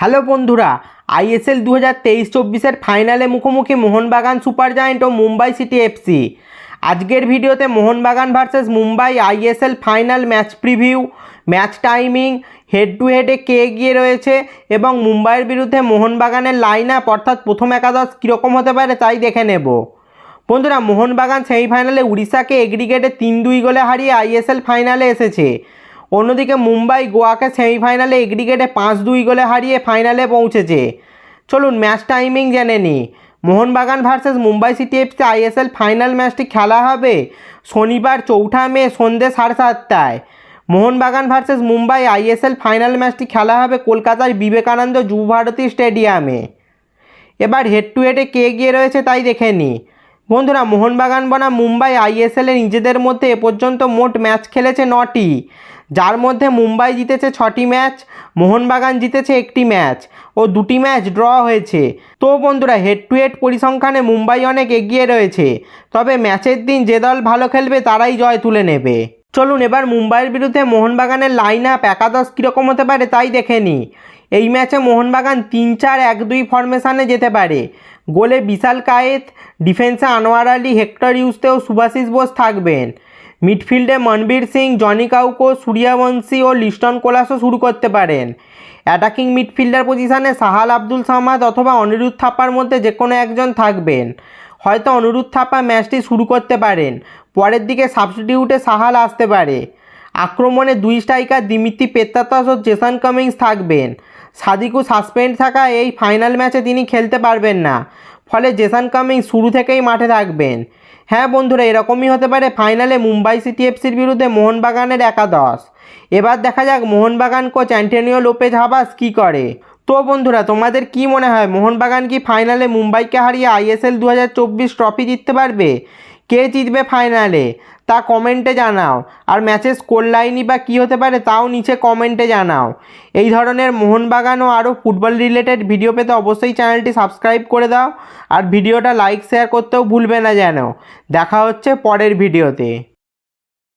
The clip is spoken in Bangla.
হ্যালো বন্ধুরা আইএসএল দু হাজার তেইশ চব্বিশের ফাইনালে মুখোমুখি মোহনবাগান সুপার জায়েন্ট ও মুম্বাই সিটি এফসি আজকের ভিডিওতে Mohun Bagan versus Mumbai ISL final match preview, match timing, head to হেডে কে এগিয়ে রয়েছে এবং মুম্বাইয়ের বিরুদ্ধে মোহনবাগানের লাইন আপ অর্থাৎ প্রথম একাদশ কীরকম হতে পারে তাই দেখে নেব। বন্ধুরা, মোহনবাগান সেমিফাইনালে উড়িষ্যাকে এগ্রিগেটে তিন দুই গোলে হারিয়ে আইএসএল ফাইনালে এসেছে। অন্যদিকে মুম্বাই গোয়াকে সেমিফাইনালে এগ্রিগেটে পাঁচ দুই গোলে হারিয়ে ফাইনালে পৌঁছেছে। চলুন ম্যাচ টাইমিং জেনে নিই Mohun Bagan versus Mumbai city FC ISL final ম্যাচটি খেলা হবে শনিবার চৌঠা মে সন্ধ্যে সাড়ে সাতটায়। Mohun Bagan versus Mumbai ISL final ম্যাচটি খেলা হবে কলকাতার বিবেকানন্দ যুবভারতী স্টেডিয়ামে। এবার হেড টু হেডে কে গিয়ে রয়েছে তাই দেখে নিই বন্ধুরা, মোহনবাগান বনাম মুম্বাই আইএসএলে নিজেদের মধ্যে এ পর্যন্ত মোট ম্যাচ খেলেছে নটি। যার মধ্যে মুম্বাই জিতেছে ছটি ম্যাচ, মোহনবাগান জিতেছে একটি ম্যাচ ও দুটি ম্যাচ ড্র হয়েছে। তো বন্ধুরা হেড টু হেড পরিসংখ্যানে মুম্বাই অনেক এগিয়ে রয়েছে, তবে ম্যাচের দিন যে দল ভালো খেলবে তারাই জয় তুলে নেবে। চলুন এবার মুম্বাইয়ের বিরুদ্ধে মোহনবাগানের লাইন আপ একাদশ কীরকম হতে পারে তাই দেখে নিই। এই ম্যাচে মোহনবাগান তিন চার এক দুই ফরমেশানে যেতে পারে। গোলে বিশাল কায়েত ডিফেন্সে আনোয়ার আলী, হেক্টর ইউসতে ও সুভাশিস বোস থাকবেন। মিডফিল্ডে মনবীর সিং, জনি কাউকো, সূর্যবংশী ও লিস্টন কোলাসও শুরু করতে পারেন। অ্যাটাকিং মিডফিল্ডার পজিশানে সাহাল আব্দুল সামাদ অথবা অনিরুদ্ধ থাপ্পার মধ্যে যে কোনো একজন থাকবেন। হয়তো অনিরুদ্ধ থাপ্পা ম্যাচটি শুরু করতে পারেন। পরের দিকে সাবস্টিটিউটে সাহাল আসতে পারে। আক্রমণে দুই স্ট্রাইকার দিমিত্রি পেত্তাতাস ও জেসন কামিংস থাকবেন। সাদিকু সাসপেন্ড থাকা এই ফাইনাল ম্যাচে তিনি খেলতে পারবেন না। ফলে জেসন কামিং শুরু থেকেই মাঠে থাকবেন। হ্যাঁ বন্ধুরা, এরকমই হতে পারে ফাইনালে মুম্বাই সিটি এফসির বিরুদ্ধে মোহনবাগানের একাদশ। এবার দেখা যাক Mohun Bagan coach Antonio Lopez Habas কী করে। তো বন্ধুরা, তোমাদের কি মনে হয়, মোহনবাগান কি ফাইনালে মুম্বাইকে হারিয়ে আইএসএল দু হাজার চব্বিশ ট্রফি জিততে পারবে? কে জিতবে ফাইনালে? তা কমেন্টে জানাও। আর ম্যাচের স্কোর লাইনই বা কী হতে পারে তাও নিচে কমেন্টে জানাও। এই ধরনের মোহনবাগান ও আরও ফুটবল রিলেটেড ভিডিও পেতে অবশ্যই চ্যানেলটি সাবস্ক্রাইব করে দাও। আর ভিডিওটা লাইক শেয়ার করতেও ভুলবে না যেন। দেখা হচ্ছে পরের ভিডিওতে